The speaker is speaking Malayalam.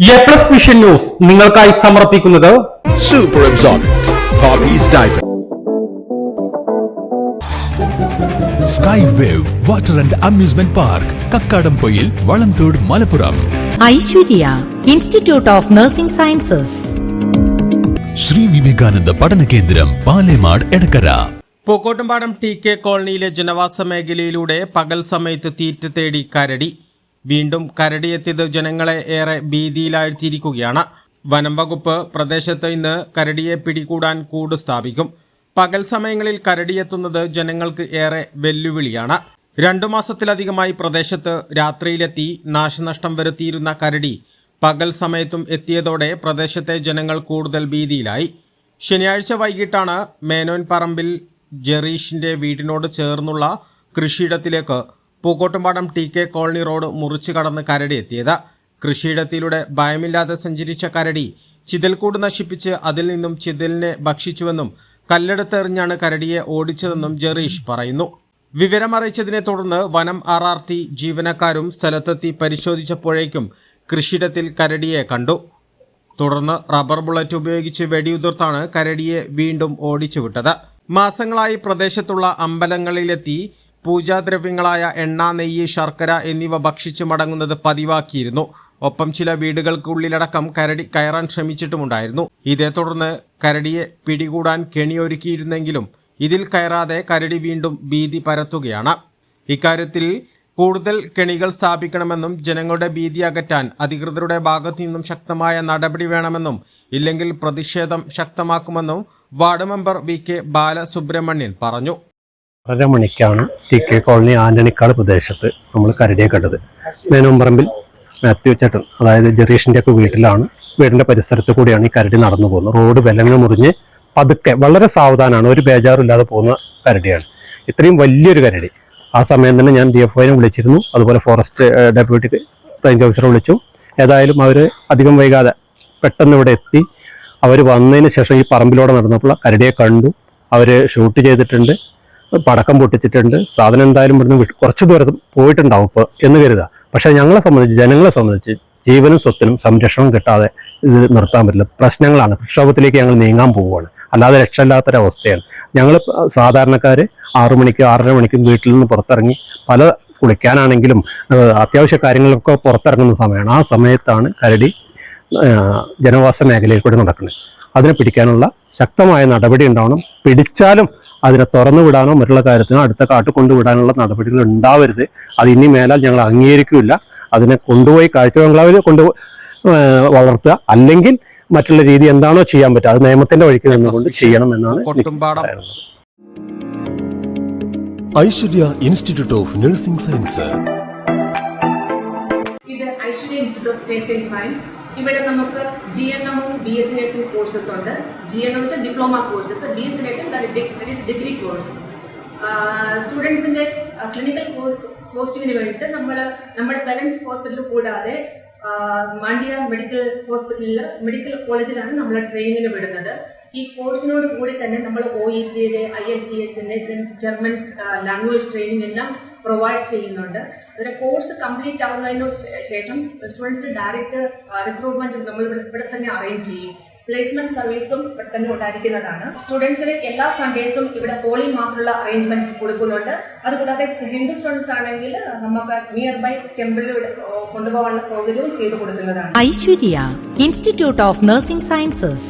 എ പ്ലസ് വിഷൻ ന്യൂസ് നിങ്ങൾക്കായി സമർപ്പിക്കുന്നത് super absorbent. Sky wave water and amusement park Kakkadampoyil Valamthode Malappuram Aishwarya institute of nursing sciences Sree Vivekananda പഠന കേന്ദ്രം പാലേമാട് എടക്കര പൂക്കോട്ടുംപാടം ടി കെ കോളനിയിലെ ജനവാസ മേഖലയിലൂടെ പകൽ സമയത്ത് തീറ്റ തേടി കരടി. വീണ്ടും കരടിയെത്തിയത് ജനങ്ങളെ ഏറെ ഭീതിയിലാഴ്ത്തിയിരിക്കുകയാണ്. വനം വകുപ്പ് പ്രദേശത്ത് ഇന്ന് കരടിയെ പിടികൂടാൻ കൂട് സ്ഥാപിക്കും. പകൽ സമയങ്ങളിൽ കരടിയെത്തുന്നത് ജനങ്ങൾക്ക് ഏറെ വെല്ലുവിളിയാണ്. രണ്ടു മാസത്തിലധികമായി പ്രദേശത്ത് രാത്രിയിലെത്തി നാശനഷ്ടം വരുത്തിയിരുന്ന കരടി പകൽ സമയത്തും എത്തിയതോടെ പ്രദേശത്തെ ജനങ്ങൾ കൂടുതൽ ഭീതിയിലായി. ശനിയാഴ്ച വൈകിട്ടാണ് മേനോൻ പറമ്പിൽ ജെറീഷിന്റെ വീടിനോട് ചേർന്നുള്ള കൃഷിയിടത്തിലേക്ക് Pookkottumpadam T K colony road മുറിച്ചു കടന്ന് കരടി എത്തിയത്. കൃഷിയിടത്തിലൂടെ ഭയമില്ലാതെ സഞ്ചരിച്ച കരടി ചിതൽക്കൂട് നശിപ്പിച്ച് അതിൽ നിന്നും ചിതലിനെ ഭക്ഷിച്ചുവെന്നും കല്ലെടുത്തെറിഞ്ഞാണ് കരടിയെ ഓടിച്ചതെന്നും ജെറീഷ് പറയുന്നു. വിവരമറിയിച്ചതിനെ തുടർന്ന് വനം ആർ ആർ ടി ജീവനക്കാരും സ്ഥലത്തെത്തി പരിശോധിച്ചപ്പോഴേക്കും കൃഷിയിടത്തിൽ കരടിയെ കണ്ടു. തുടർന്ന് റബ്ബർ ബുള്ളറ്റ് ഉപയോഗിച്ച് വെടിയുതിർത്താണ് കരടിയെ വീണ്ടും ഓടിച്ചുവിട്ടത്. മാസങ്ങളായി പ്രദേശത്തുള്ള അമ്പലങ്ങളിലെത്തി പൂജാദ്രവ്യങ്ങളായ എണ്ണ നെയ്യ് ശർക്കര എന്നിവ ഭക്ഷിച്ചു മടങ്ങുന്നത് പതിവാക്കിയിരുന്നു. ഒപ്പം ചില വീടുകൾക്കുള്ളിലടക്കം കരടി കയറാൻ ശ്രമിച്ചിട്ടുമുണ്ടായിരുന്നു. ഇതേ തുടർന്ന് കരടിയെ പിടികൂടാൻ കെണിയൊരുക്കിയിരുന്നെങ്കിലും ഇതിൽ കയറാതെ കരടി വീണ്ടും ഭീതി പരത്തുകയാണ്. ഇക്കാര്യത്തിൽ കൂടുതൽ കെണികൾ സ്ഥാപിക്കണമെന്നും ജനങ്ങളുടെ ഭീതി അകറ്റാൻ അധികൃതരുടെ ഭാഗത്തു നിന്നും ശക്തമായ നടപടി വേണമെന്നും ഇല്ലെങ്കിൽ പ്രതിഷേധം ശക്തമാക്കുമെന്നും ward member V K Balasubramanian പറഞ്ഞു. ആറര മണിക്കാണ് ടി കെ കോളനി ആന്റണിക്കാട് പ്രദേശത്ത് നമ്മൾ കരടിയെ കണ്ടത്. മേനോമ്പറമ്പിൽ മാത്യു ചേട്ടൻ അതായത് ജെറീഷിന്റെ ഒക്കെ വീട്ടിലാണ് വീടിന്റെ പരിസരത്ത് കൂടിയാണ് ഈ കരടി നടന്നു പോകുന്നത്. റോഡ് വിലങ്ങ് മുറിഞ്ഞ് പതുക്കെ വളരെ സാവധാനമാണ് ഒരു ബേജാറില്ലാതെ പോകുന്ന കരടിയാണ്. ഇത്രയും വലിയൊരു കരടി. ആ സമയം തന്നെ ഞാൻ ഡി എഫ് ഐനെ വിളിച്ചിരുന്നു. അതുപോലെ ഫോറസ്റ്റ് ഡെപ്യൂട്ടി റേഞ്ച് ഓഫീസറെ വിളിച്ചു. ഏതായാലും അവർ അധികം വൈകാതെ പെട്ടെന്ന് ഇവിടെ എത്തി. അവർ വന്നതിന് ശേഷം ഈ പറമ്പിലൂടെ നടന്നപ്പോൾ കരടിയെ കണ്ടു. അവർ ഷൂട്ട് ചെയ്തിട്ടുണ്ട്. പടക്കം പൊട്ടിച്ചിട്ടുണ്ട്. സാധനം എന്തായാലും ഇവിടുന്ന് കുറച്ച് ദൂരം പോയിട്ടുണ്ടാവും ഇപ്പോൾ എന്ന് കരുതുക. പക്ഷേ ഞങ്ങളെ സംബന്ധിച്ച് ജനങ്ങളെ സംബന്ധിച്ച് ജീവനും സ്വത്തിനും സംരക്ഷണം കിട്ടാതെ ഇത് നിർത്താൻ പറ്റില്ല. പ്രശ്നങ്ങളാണ്. പ്രക്ഷോഭത്തിലേക്ക് ഞങ്ങൾ നീങ്ങാൻ പോവുകയാണ്. അല്ലാതെ രക്ഷയില്ലാത്തൊരവസ്ഥയാണ്. ഞങ്ങൾ സാധാരണക്കാർ ആറു മണിക്ക് ആറര മണിക്കും വീട്ടിൽ നിന്ന് പുറത്തിറങ്ങി പല കുളിക്കാനാണെങ്കിലും അത്യാവശ്യ കാര്യങ്ങളൊക്കെ പുറത്തിറങ്ങുന്ന സമയമാണ്. ആ സമയത്താണ് കരടി ജനവാസ മേഖലയിൽ കൂടി നടക്കുന്നത്. അതിനെ പിടിക്കാനുള്ള ശക്തമായ നടപടി ഉണ്ടാവണം. പിടിച്ചാലും അതിനെ തുറന്നു വിടാനോ മറ്റുള്ള കാര്യത്തിനോ അടുത്ത കാട്ട് കൊണ്ടുവിടാനുള്ള നടപടികൾ ഉണ്ടാവരുത്. അത് ഇനി മേലാൽ ഞങ്ങൾ അംഗീകരിക്കില്ല. അതിനെ കൊണ്ടുപോയി കാഴ്ച ബംഗ്ലാവിൽ കൊണ്ട് വളർത്തുക. അല്ലെങ്കിൽ മറ്റുള്ള രീതി എന്താണോ ചെയ്യാൻ പറ്റുക. അത് നിയമത്തിന്റെ വഴിക്ക് നിന്നുകൊണ്ട് ചെയ്യണം എന്നാണ് Aishwarya institute of nursing science. ഇത് Aishwarya institute of nursing science. ഇവിടെ നമുക്ക് ജി എൻ എമ്മും ബി എസ് സി കോഴ്സസ് ഉണ്ട്. ജി എൻ എം വെച്ചാൽ diploma courses B S C nursing degree course സ്റ്റുഡൻസിന്റെ clinical പോസ്റ്റിങ്ങിന് വേണ്ടിയിട്ട് നമ്മൾ നമ്മുടെ പേരൻസ് ഹോസ്പിറ്റൽ കൂടാതെ മാണ്ഡ്യ മെഡിക്കൽ ഹോസ്പിറ്റലിൽ മെഡിക്കൽ കോളേജിലാണ് നമ്മൾ ട്രെയിനിങ്ങിന് വിടുന്നത്. ഈ കോഴ്സിനോട് കൂടി തന്നെ നമ്മൾ ഒ ഇ ടിയുടെ ഐ എൽ ടി എസിന്റെ ജർമ്മൻ ലാംഗ്വേജ് ട്രെയിനിങ് എല്ലാം പ്രൊവൈഡ് ചെയ്യുന്നുണ്ട്. അതിന്റെ കോഴ്സ് കംപ്ലീറ്റ് ആവുന്നതിന് ശേഷം സ്റ്റുഡൻസ് ഡയറക്റ്റ് റിക്രൂട്ട്മെന്റ് നമ്മൾ ഇവിടെ തന്നെ അറേഞ്ച് ചെയ്യും. പ്ലേസ്മെന്റ് സർവീസും ഇവിടെ തന്നെ ഉണ്ടായിരിക്കുന്നതാണ്. സ്റ്റുഡൻസിന് എല്ലാ സൺഡേസും ഇവിടെ ഹോളി മാസമുള്ള അറേഞ്ച്മെന്റ്സ് കൊടുക്കുന്നുണ്ട്. അതുകൂടാതെ ഹിന്ദു സ്റ്റുഡൻസ് ആണെങ്കിൽ നമുക്ക് നിയർ ബൈ ടെമ്പിളിൽ കൊണ്ടുപോകാനുള്ള സൗകര്യവും ചെയ്തു കൊടുക്കുന്നതാണ്. Aishwarya institute of nursing sciences